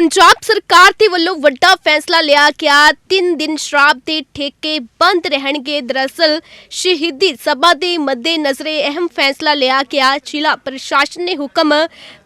ਪੰਜਾਬ ਸਰਕਾਰ ਦੇ ਵੱਲੋਂ ਵੱਡਾ ਫੈਸਲਾ ਲਿਆ ਗਿਆ। 3 ਦਿਨ ਸ਼ਰਾਬ ਦੇ ਠੇਕੇ ਬੰਦ ਰਹਿਣਗੇ। ਦਰਅਸਲ ਸ਼ਹੀਦੀ ਸਭਾ ਦੇ ਮੱਦੇ ਨਜ਼ਰ ਅਹਿਮ ਫੈਸਲਾ ਲਿਆ ਗਿਆ। ਜ਼ਿਲ੍ਹਾ ਪ੍ਰਸ਼ਾਸਨ ਨੇ ਹੁਕਮ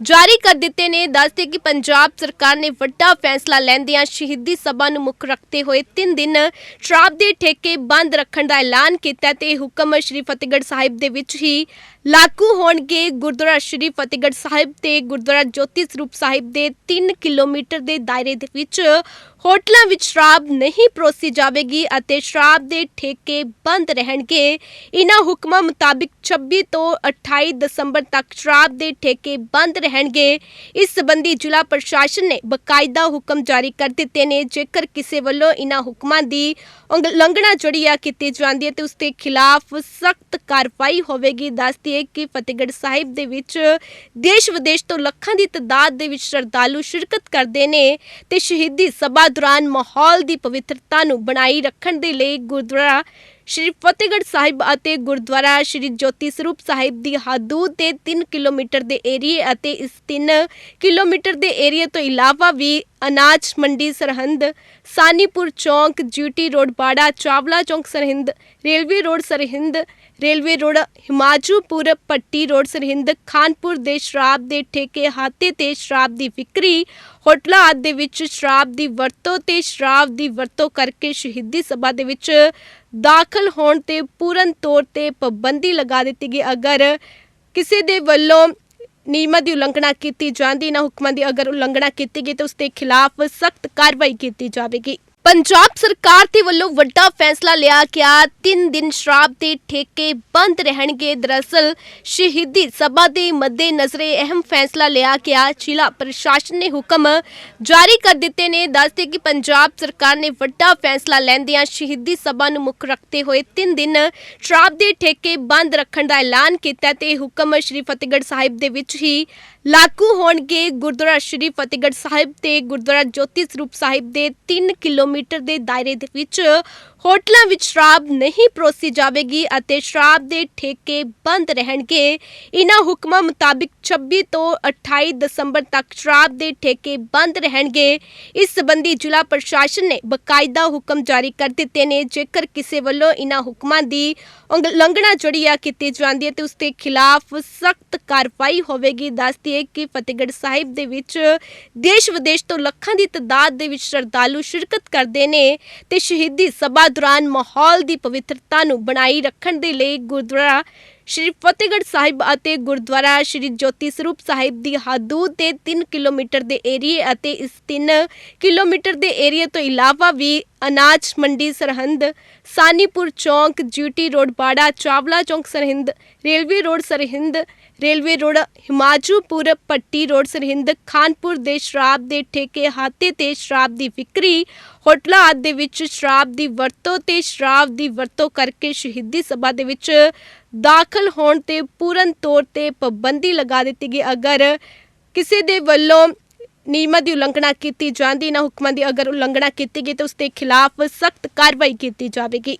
ਜਾਰੀ ਕਰ ਦਿੱਤੇ ਨੇ। ਦੱਸਦੇ ਕਿ ਪੰਜਾਬ ਸਰਕਾਰ ਨੇ ਵੱਡਾ ਫੈਸਲਾ ਲੈਂਦਿਆਂ ਸ਼ਹੀਦੀ ਸਭਾ ਨੂੰ ਮੁੱਖ ਰੱਖਦੇ ਹੋਏ 3 ਦਿਨ ਸ਼ਰਾਬ ਦੇ ਠੇਕੇ ਬੰਦ ਰੱਖਣ ਦਾ ਐਲਾਨ ਕੀਤਾ ਤੇ ਹੁਕਮ ਸ਼੍ਰੀ ਫਤਿਹਗੜ੍ਹ ਸਾਹਿਬ ਦੇ ਵਿੱਚ ਹੀ ਲਾਗੂ ਹੋਣਗੇ। ਗੁਰਦੁਆਰਾ ਸ਼੍ਰੀ ਫਤਿਹਗੜ੍ਹ ਸਾਹਿਬ ਤੇ ਗੁਰਦੁਆਰਾ ਜੋਤੀ ਸਰੂਪ ਸਾਹਿਬ ਦੇ 3 ਕਿਲੋਮੀਟਰ ਦੇ ਦਾਇਰੇ ਦੇ ਵਿੱਚ ਹੋਟਲਾਂ ਵਿੱਚ ਸ਼ਰਾਬ ਨਹੀਂ ਪਰੋਸੀ ਜਾਵੇਗੀ ਅਤੇ ਸ਼ਰਾਬ ਦੇ ਠੇਕੇ ਬੰਦ ਰਹਿਣਗੇ। ਇਨ੍ਹਾਂ ਹੁਕਮਾਂ ਮੁਤਾਬਿਕ 26 ਤੋਂ 28 ਦਸੰਬਰ ਤੱਕ ਸ਼ਰਾਬ ਦੇ ਠੇਕੇ ਬੰਦ ਰਹਿਣਗੇ। ਇਸ ਸੰਬੰਧੀ ਜ਼ਿਲ੍ਹਾ ਪ੍ਰਸ਼ਾਸਨ ਨੇ ਬਕਾਇਦਾ ਹੁਕਮ ਜਾਰੀ ਕਰ ਦਿੱਤੇ ਨੇ। ਜੇਕਰ ਕਿਸੇ ਵੱਲੋਂ ਇਨ੍ਹਾਂ ਹੁਕਮਾਂ ਦੀ ਉਲੰਘਣਾ ਜਿਹੜੀ ਆ ਕੀਤੀ ਜਾਂਦੀ ਹੈ ਤੇ ਉਸ ਦੇ ਖਿਲਾਫ ਸਖਤ ਕਾਰਵਾਈ ਹੋਵੇਗੀ ਦੱਸਦੀ ਹੈ ਕਿ ਫਤਿਹਗੜ੍ਹ ਸਾਹਿਬ ਦੇ ਵਿੱਚ ਦੇਸ਼ ਵਿਦੇਸ਼ ਤੋਂ ਲੱਖਾਂ ਦੀ ਤਦਾਦ ਦੇ ਵਿੱਚ ਸ਼ਰਧਾਲੂ ਸ਼ਿਰਕਤ ਕਰਦੇ ਨੇ ਤੇ ਸ਼ਹੀਦੀ ਸਭਾ ਦੌਰਾਨ ਮਾਹੌਲ ਦੀ ਪਵਿੱਤਰਤਾ ਨੂੰ ਬਣਾਈ ਰੱਖਣ ਦੇ ਲਈ ਗੁਰਦੁਆਰਾ ਸ਼੍ਰੀ ਫਤਿਹਗੜ੍ਹ ਸਾਹਿਬ ਅਤੇ ਗੁਰਦੁਆਰਾ ਸ਼੍ਰੀ ਜੋਤੀ ਸਰੂਪ ਸਾਹਿਬ ਦੀ ਹਦੂਦ ਦੇ 3 ਕਿਲੋਮੀਟਰ ਦੇ ਏਰੀਏ ਅਤੇ ਇਸ 3 ਕਿਲੋਮੀਟਰ ਦੇ ਏਰੀਏ ਤੋਂ ਇਲਾਵਾ ਵੀ ਅਨਾਜ ਮੰਡੀ ਸਰਹੰਦ, ਸਾਨੀਪੁਰ ਚੌਂਕ, ਜੀਟੀ ਰੋਡ, ਬਾੜਾ ਚਾਵਲਾ ਚੌਂਕ Sirhind, railway road Sirhind, railway road Himajupur Patti road Sirhind, Khanpur ਦੇ ਸ਼ਰਾਬ ਦੇ ਠੇਕੇ, ਹਾਤੇ ਤੇ ਸ਼ਰਾਬ ਦੀ ਵਿਕਰੀ, ਹੋਟਲਾਂ ਆਦਿ ਦੇ ਵਿੱਚ ਸ਼ਰਾਬ ਦੀ ਵਰਤੋਂ ਤੇ ਸ਼ਰਾਬ ਦੀ ਵਰਤੋਂ ਕਰਕੇ ਸ਼ਹੀਦੀ ਸਭਾ ਦੇ ਵਿੱਚ ਦਾਖਲ ਹੋਣ ਤੇ ਪੂਰਨ ਤੌਰ ਤੇ ਪਾਬੰਦੀ ਲਗਾ ਦਿੱਤੀ ਗਈ। ਅਗਰ ਕਿਸੇ ਦੇ ਵੱਲੋਂ ਨਿਯਮਾਂ ਦੀ ਉਲੰਘਣਾ ਕੀਤੀ ਜਾਂਦੀ ਇਹਨਾਂ ਹੁਕਮਾਂ ਦੀ ਅਗਰ ਉਲੰਘਣਾ ਕੀਤੀ ਗਈ ਤਾਂ ਉਸ ਦੇ ਖਿਲਾਫ ਸਖਤ ਕਾਰਵਾਈ ਕੀਤੀ ਜਾਵੇਗੀ। ਪੰਜਾਬ ਸਰਕਾਰ ਦੇ ਵੱਲੋਂ ਵੱਡਾ ਫੈਸਲਾ ਲਿਆ ਗਿਆ। 3 ਦਿਨ ਸ਼ਰਾਬ ਦੇ ਠੇਕੇ ਬੰਦ ਰਹਿਣਗੇ। ਦਰਅਸਲ ਸ਼ਹੀਦੀ ਸਭਾ ਦੇ ਮੱਦੇ ਨਜ਼ਰ ਅਹਿਮ ਫੈਸਲਾ ਲਿਆ ਗਿਆ। ਜ਼ਿਲ੍ਹਾ ਪ੍ਰਸ਼ਾਸਨ ਨੇ ਹੁਕਮ ਜਾਰੀ ਕਰ ਦਿੱਤੇ ਨੇ। ਦੱਸਦੇ ਕਿ ਪੰਜਾਬ ਸਰਕਾਰ ਨੇ ਵੱਡਾ ਫੈਸਲਾ ਲੈਂਦਿਆਂ ਸ਼ਹੀਦੀ ਸਭਾ ਨੂੰ ਮੁੱਖ ਰੱਖਦੇ ਹੋਏ 3 ਦਿਨ ਸ਼ਰਾਬ ਦੇ ਠੇਕੇ ਬੰਦ ਰੱਖਣ ਦਾ ਐਲਾਨ ਕੀਤਾ ਤੇ ਹੁਕਮ ਸ਼੍ਰੀ ਫਤਿਹਗੜ੍ਹ ਸਾਹਿਬ ਦੇ ਵਿੱਚ ਹੀ ਲਾਗੂ ਹੋਣਗੇ। ਗੁਰਦੁਆਰਾ ਸ਼੍ਰੀ ਫਤਿਹਗੜ੍ਹ ਸਾਹਿਬ ਤੇ ਗੁਰਦੁਆਰਾ ਜੋਤੀ ਸਰੂਪ ਸਾਹਿਬ ਦੇ 3 ਕਿਲੋਮੀਟਰ ਦੇ ਦਾਇਰੇ ਦੇ ਵਿੱਚ ਹੋਟਲਾਂ ਵਿੱਚ ਸ਼ਰਾਬ ਨਹੀਂ ਪਰੋਸੀ ਜਾਵੇਗੀ ਅਤੇ ਸ਼ਰਾਬ ਦੇ ਠੇਕੇ ਬੰਦ ਰਹਿਣਗੇ। ਇਨ੍ਹਾਂ ਹੁਕਮਾਂ ਮੁਤਾਬਿਕ 26 ਤੋਂ 28 ਦਸੰਬਰ ਤੱਕ ਸ਼ਰਾਬ ਦੇ ਠੇਕੇ ਬੰਦ ਰਹਿਣਗੇ। ਇਸ ਸੰਬੰਧੀ ਜ਼ਿਲ੍ਹਾ ਪ੍ਰਸ਼ਾਸਨ ਨੇ ਬਕਾਇਦਾ ਹੁਕਮ ਜਾਰੀ ਕਰ ਦਿੱਤੇ ਨੇ। ਜੇਕਰ ਕਿਸੇ ਵੱਲੋਂ ਇਹਨਾਂ ਹੁਕਮਾਂ ਦੀ ਉਲੰਘਣਾ ਜਿਹੜੀ ਆ ਕੀਤੀ ਜਾਂਦੀ ਹੈ ਤੇ ਉਸ ਦੇ ਖਿਲਾਫ ਸਖਤ ਕਾਰਵਾਈ ਹੋਵੇਗੀ ਦੱਸਦੀ ਹੈ ਕਿ ਫਤਿਹਗੜ੍ਹ ਸਾਹਿਬ ਦੇ ਵਿੱਚ ਦੇਸ਼ ਵਿਦੇਸ਼ ਤੋਂ ਲੱਖਾਂ ਦੀ ਤਦਾਦ ਦੇ ਵਿੱਚ ਸ਼ਰਧਾਲੂ ਸ਼ਿਰਕਤ ਕਰਦੇ ਨੇ ਤੇ ਸ਼ਹੀਦੀ ਸਭਾ ਦੌਰਾਨ ਮਾਹੌਲ ਦੀ ਪਵਿੱਤਰਤਾ ਨੂੰ ਬਣਾਈ ਰੱਖਣ ਦੇ ਲਈ ਗੁਰਦੁਆਰਾ ਸ਼੍ਰੀ ਫਤਿਹਗੜ੍ਹ ਸਾਹਿਬ ਅਤੇ ਗੁਰਦੁਆਰਾ ਸ਼੍ਰੀ ਜੋਤੀ ਸਰੂਪ ਸਾਹਿਬ ਦੀ ਹਦੂਦ ਦੇ 3 ਕਿਲੋਮੀਟਰ ਦੇ ਏਰੀਏ ਅਤੇ ਇਸ 3 ਕਿਲੋਮੀਟਰ ਦੇ ਏਰੀਏ ਤੋਂ ਇਲਾਵਾ ਵੀ ਅਨਾਜ ਮੰਡੀ ਸਰਹੰਦ, ਸਾਨੀਪੁਰ ਚੌਂਕ, ਜੀਟੀ ਰੋਡ, ਬਾੜਾ ਚਾਵਲਾ ਚੌਂਕ Sirhind, railway road Sirhind, railway road Himajupur Patti road Sirhind, Khanpur ਦੇ ਸ਼ਰਾਬ ਦੇ ਠੇਕੇ, ਹਾਤੇ ਤੇ ਸ਼ਰਾਬ ਦੀ ਵਿਕਰੀ, ਹੋਟਲਾਂ ਆਦਿ ਦੇ ਵਿੱਚ ਸ਼ਰਾਬ ਦੀ ਵਰਤੋਂ ਤੇ ਸ਼ਰਾਬ ਦੀ ਵਰਤੋਂ ਕਰਕੇ ਸ਼ਹੀਦੀ ਸਭਾ ਦੇ ਵਿੱਚ ਦਾਖਲ ਹੋਣ ਤੇ ਪੂਰਨ ਤੌਰ ਤੇ ਪਾਬੰਦੀ ਲਗਾ ਦਿੱਤੀ ਗਈ। ਅਗਰ ਕਿਸੇ ਦੇ ਵੱਲੋਂ ਨਿਯਮਾਂ ਦੀ ਉਲੰਘਣਾ ਕੀਤੀ ਜਾਂਦੀ, ਨਾ ਹੁਕਮਾਂ ਦੀ ਅਗਰ ਉਲੰਘਣਾ ਕੀਤੀ ਗਈ, ਤਾਂ ਉਸ ਦੇ ਖਿਲਾਫ ਸਖਤ ਕਾਰਵਾਈ ਕੀਤੀ ਜਾਵੇਗੀ।